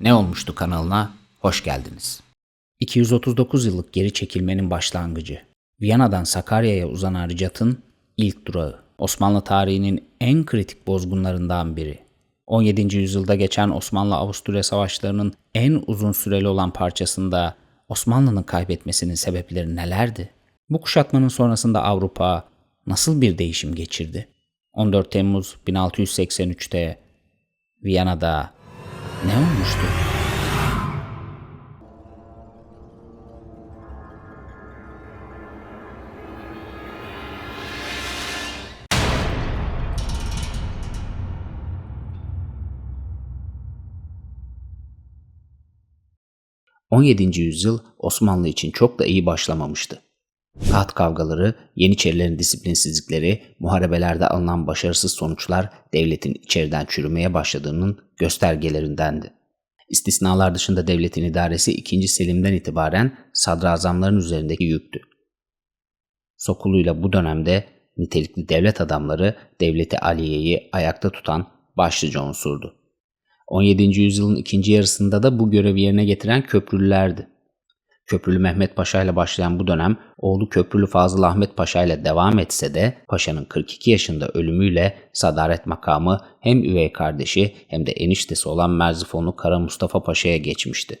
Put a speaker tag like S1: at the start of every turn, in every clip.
S1: Ne olmuştu kanalına hoş geldiniz. 239 yıllık geri çekilmenin başlangıcı. Viyana'dan Sakarya'ya uzanan Ricat'ın ilk durağı. Osmanlı tarihinin en kritik bozgunlarından biri. 17. yüzyılda geçen Osmanlı-Avusturya savaşlarının en uzun süreli olan parçasında Osmanlı'nın kaybetmesinin sebepleri nelerdi? Bu kuşatmanın sonrasında Avrupa nasıl bir değişim geçirdi? 14 Temmuz 1683'te Viyana'da ne olmuştu? ...17. yüzyıl Osmanlı için çok da iyi başlamamıştı. Taht kavgaları, Yeniçerilerin disiplinsizlikleri, muharebelerde alınan başarısız sonuçlar devletin içeriden çürümeye başladığının göstergelerindendi. İstisnalar dışında devletin idaresi 2. Selim'den itibaren sadrazamların üzerindeki yüktü. Sokuluyla bu dönemde nitelikli devlet adamları devleti Aliye'yi ayakta tutan başlıca unsurdu. 17. yüzyılın ikinci yarısında da bu görevi yerine getiren köprülülerdi. Köprülü Mehmet Paşa ile başlayan bu dönem oğlu Köprülü Fazıl Ahmet Paşa ile devam etse de Paşa'nın 42 yaşında ölümüyle sadaret makamı hem üvey kardeşi hem de eniştesi olan Merzifonlu Kara Mustafa Paşa'ya geçmişti.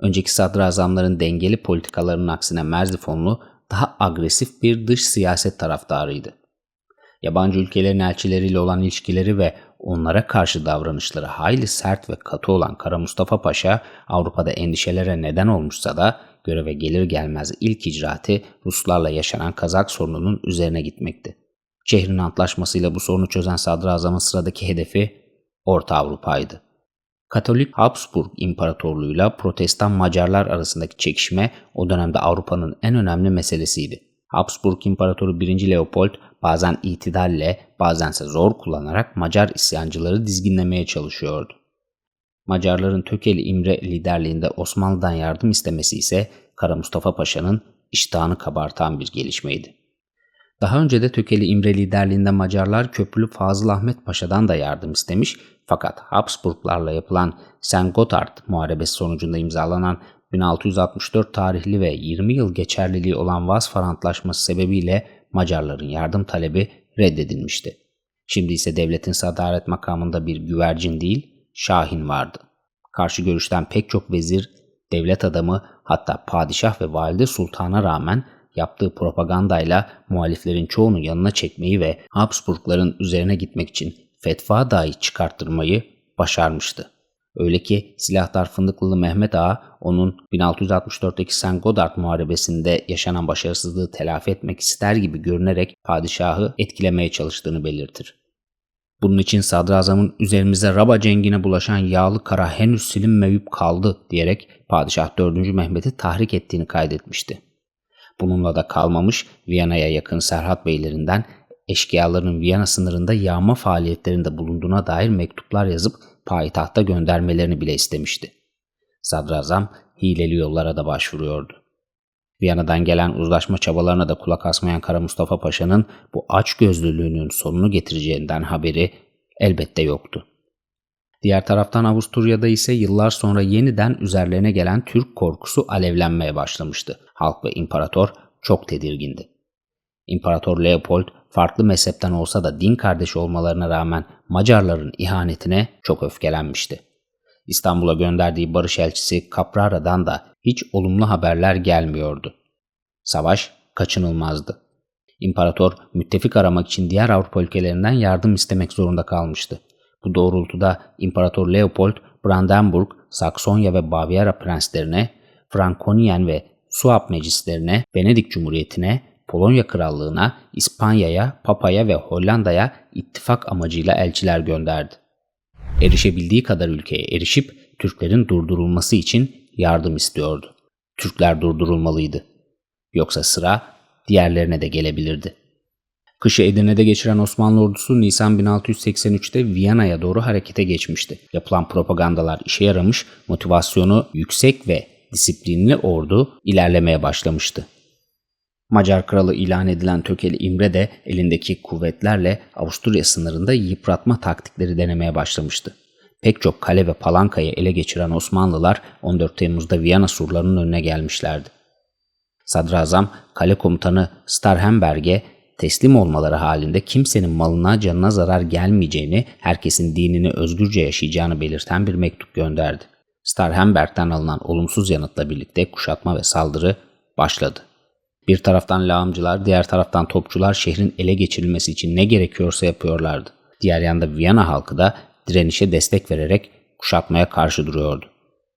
S1: Önceki sadrazamların dengeli politikalarının aksine Merzifonlu daha agresif bir dış siyaset taraftarıydı. Yabancı ülkelerin elçileriyle olan ilişkileri ve onlara karşı davranışları hayli sert ve katı olan Kara Mustafa Paşa Avrupa'da endişelere neden olmuşsa da göreve gelir gelmez ilk icraati Ruslarla yaşanan Kazak sorununun üzerine gitmekti. Şehrin antlaşmasıyla bu sorunu çözen sadrazamın sıradaki hedefi Orta Avrupa'ydı. Katolik Habsburg İmparatorluğu'yla Protestan Macarlar arasındaki çekişme o dönemde Avrupa'nın en önemli meselesiydi. Habsburg İmparatoru 1. Leopold bazen itidalle bazense zor kullanarak Macar isyancıları dizginlemeye çalışıyordu. Macarların Tökeli İmre liderliğinde Osmanlı'dan yardım istemesi ise Kara Mustafa Paşa'nın iştahını kabartan bir gelişmeydi. Daha önce de Tökeli İmre liderliğinde Macarlar Köprülü Fazıl Ahmet Paşa'dan da yardım istemiş fakat Habsburglarla yapılan St. Gotthard muharebesi sonucunda imzalanan 1664 tarihli ve 20 yıl geçerliliği olan Vasfar Antlaşması sebebiyle Macarların yardım talebi reddedilmişti. Şimdi ise devletin sadaret makamında bir güvercin değil, Şahin vardı. Karşı görüşten pek çok vezir, devlet adamı hatta padişah ve valide sultana rağmen yaptığı propagandayla muhaliflerin çoğunu yanına çekmeyi ve Habsburgların üzerine gitmek için fetva dahi çıkarttırmayı başarmıştı. Öyle ki silahdar Fındıklılı Mehmet Ağa onun 1664'teki St. Godard muharebesinde yaşanan başarısızlığı telafi etmek ister gibi görünerek padişahı etkilemeye çalıştığını belirtir. Bunun için sadrazamın üzerimize Raba cengine bulaşan yağlı kara henüz silinmeyip kaldı diyerek Padişah 4. Mehmet'i tahrik ettiğini kaydetmişti. Bununla da kalmamış Viyana'ya yakın Serhat beylerinden eşkıyaların Viyana sınırında yağma faaliyetlerinde bulunduğuna dair mektuplar yazıp payitahta göndermelerini bile istemişti. Sadrazam hileli yollara da başvuruyordu. Viyana'dan gelen uzlaşma çabalarına da kulak asmayan Kara Mustafa Paşa'nın bu aç gözlülüğünün sonunu getireceğinden haberi elbette yoktu. Diğer taraftan Avusturya'da ise yıllar sonra yeniden üzerlerine gelen Türk korkusu alevlenmeye başlamıştı. Halk ve imparator çok tedirgindi. İmparator Leopold farklı mezhepten olsa da din kardeşi olmalarına rağmen Macarların ihanetine çok öfkelenmişti. İstanbul'a gönderdiği barış elçisi Caprara'dan da hiç olumlu haberler gelmiyordu. Savaş kaçınılmazdı. İmparator müttefik aramak için diğer Avrupa ülkelerinden yardım istemek zorunda kalmıştı. Bu doğrultuda İmparator Leopold, Brandenburg, Saksonya ve Bavyera prenslerine, Frankonyen ve Suab meclislerine, Venedik Cumhuriyeti'ne, Polonya Krallığı'na, İspanya'ya, Papa'ya ve Hollanda'ya ittifak amacıyla elçiler gönderdi. Erişebildiği kadar ülkeye erişip Türklerin durdurulması için yardım istiyordu. Türkler durdurulmalıydı. Yoksa sıra diğerlerine de gelebilirdi. Kışı Edirne'de geçiren Osmanlı ordusu Nisan 1683'te Viyana'ya doğru harekete geçmişti. Yapılan propagandalar işe yaramış, motivasyonu yüksek ve disiplinli ordu ilerlemeye başlamıştı. Macar kralı ilan edilen Tökeli İmre de elindeki kuvvetlerle Avusturya sınırında yıpratma taktikleri denemeye başlamıştı. Pek çok kale ve palankayı ele geçiren Osmanlılar 14 Temmuz'da Viyana surlarının önüne gelmişlerdi. Sadrazam kale komutanı Starhemberg'e teslim olmaları halinde kimsenin malına canına zarar gelmeyeceğini, herkesin dinini özgürce yaşayacağını belirten bir mektup gönderdi. Starhemberg'den alınan olumsuz yanıtla birlikte kuşatma ve saldırı başladı. Bir taraftan lağımcılar, diğer taraftan topçular şehrin ele geçirilmesi için ne gerekiyorsa yapıyorlardı. Diğer yanda Viyana halkı da direnişe destek vererek kuşatmaya karşı duruyordu.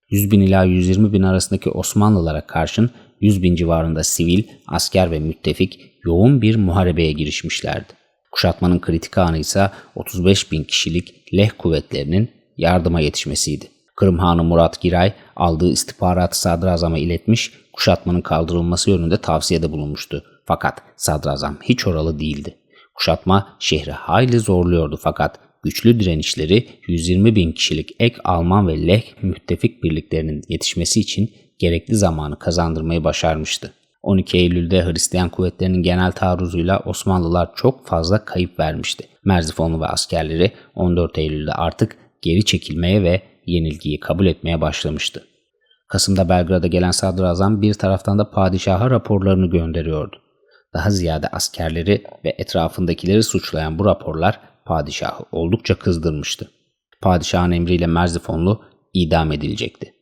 S1: 100 bin ila 120 bin arasındaki Osmanlılara karşın 100 bin civarında sivil, asker ve müttefik yoğun bir muharebeye girişmişlerdi. Kuşatmanın kritik anı ise 35 bin kişilik leh kuvvetlerinin yardıma yetişmesiydi. Kırım Hanı Murat Giray aldığı istihbaratı sadrazama iletmiş, kuşatmanın kaldırılması yönünde tavsiyede bulunmuştu. Fakat sadrazam hiç oralı değildi. Kuşatma şehri hayli zorluyordu fakat güçlü direnişleri 120 bin kişilik ek Alman ve Leh müttefik birliklerinin yetişmesi için gerekli zamanı kazandırmayı başarmıştı. 12 Eylül'de Hristiyan kuvvetlerinin genel taarruzuyla Osmanlılar çok fazla kayıp vermişti. Merzifonlu ve askerleri 14 Eylül'de artık geri çekilmeye ve yenilgiyi kabul etmeye başlamıştı. Kasım'da Belgrad'a gelen sadrazam bir taraftan da padişaha raporlarını gönderiyordu. Daha ziyade askerleri ve etrafındakileri suçlayan bu raporlar padişahı oldukça kızdırmıştı. Padişahın emriyle Merzifonlu idam edilecekti.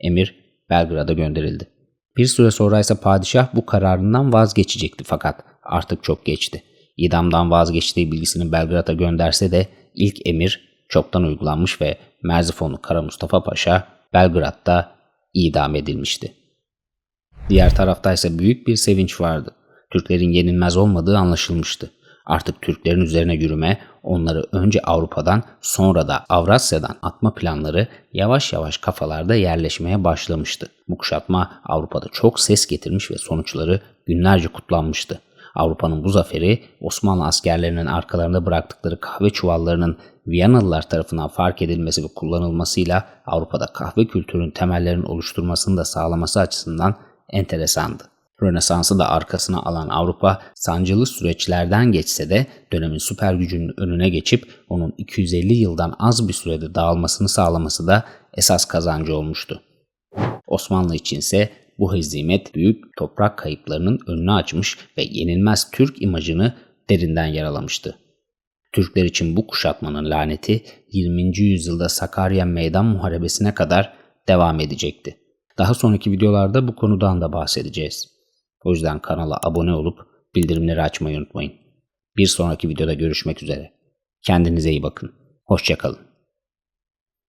S1: Emir Belgrad'a gönderildi. Bir süre sonra ise padişah bu kararından vazgeçecekti fakat artık çok geçti. İdamdan vazgeçtiği bilgisini Belgrad'a gönderse de ilk emir çoktan uygulanmış ve Merzifonlu Kara Mustafa Paşa Belgrad'da idam edilmişti. Diğer tarafta ise büyük bir sevinç vardı. Türklerin yenilmez olmadığı anlaşılmıştı. Artık Türklerin üzerine yürüme, onları önce Avrupa'dan sonra da Avrasya'dan atma planları yavaş yavaş kafalarda yerleşmeye başlamıştı. Bu kuşatma Avrupa'da çok ses getirmiş ve sonuçları günlerce kutlanmıştı. Avrupa'nın bu zaferi Osmanlı askerlerinin arkalarında bıraktıkları kahve çuvallarının Viyanalılar tarafından fark edilmesi ve kullanılmasıyla Avrupa'da kahve kültürünün temellerinin oluşturmasını da sağlaması açısından enteresandı. Rönesans'ı da arkasına alan Avrupa sancılı süreçlerden geçse de dönemin süper gücünün önüne geçip onun 250 yıldan az bir sürede dağılmasını sağlaması da esas kazancı olmuştu. Osmanlı içinse bu hezimet büyük toprak kayıplarının önünü açmış ve yenilmez Türk imajını derinden yaralamıştı. Türkler için bu kuşatmanın laneti 20. yüzyılda Sakarya Meydan Muharebesi'ne kadar devam edecekti. Daha sonraki videolarda bu konudan da bahsedeceğiz. O yüzden kanala abone olup bildirimleri açmayı unutmayın. Bir sonraki videoda görüşmek üzere. Kendinize iyi bakın. Hoşçakalın.